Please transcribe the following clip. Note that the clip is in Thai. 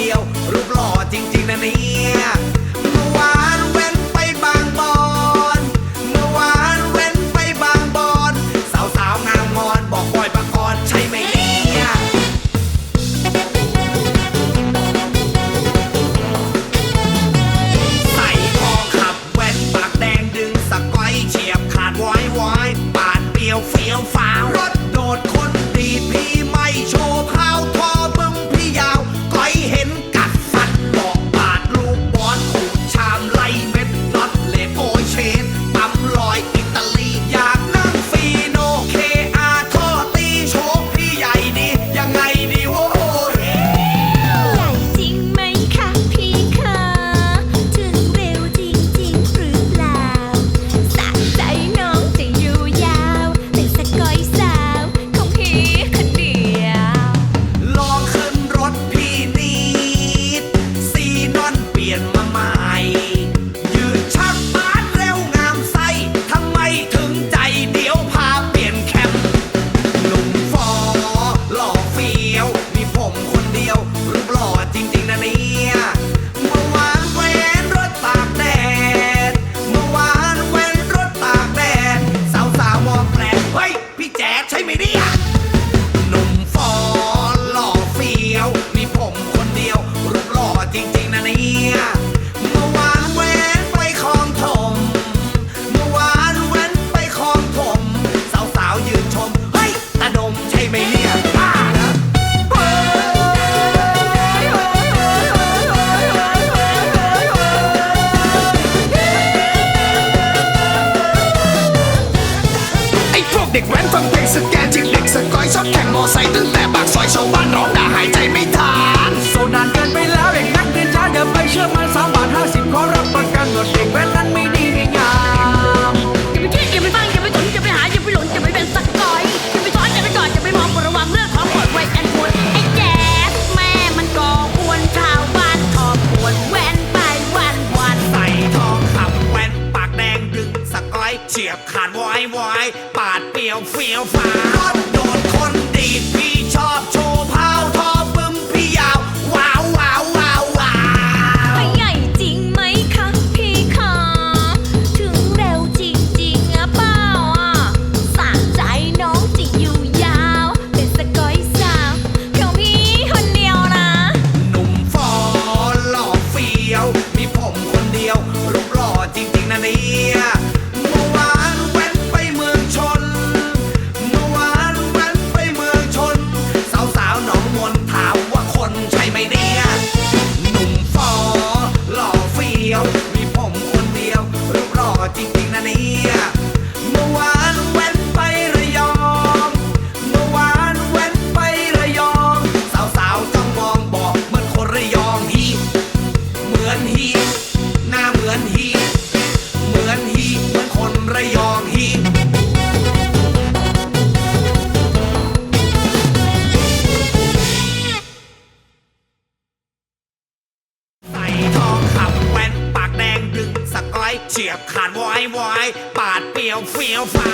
Romeo. เด็กแว้นฟังเพลงสแกนจิกเด็กสกอยชอบแข่งมอไซค์ตั้งแต่ปากซอยชาวบ้านร้อง ดเปรียวเฟียวฟ้าโดนคนดีพี่ชอบชม เฉียบขาดวอยวอยปาดเปียวเฟียวฟ้า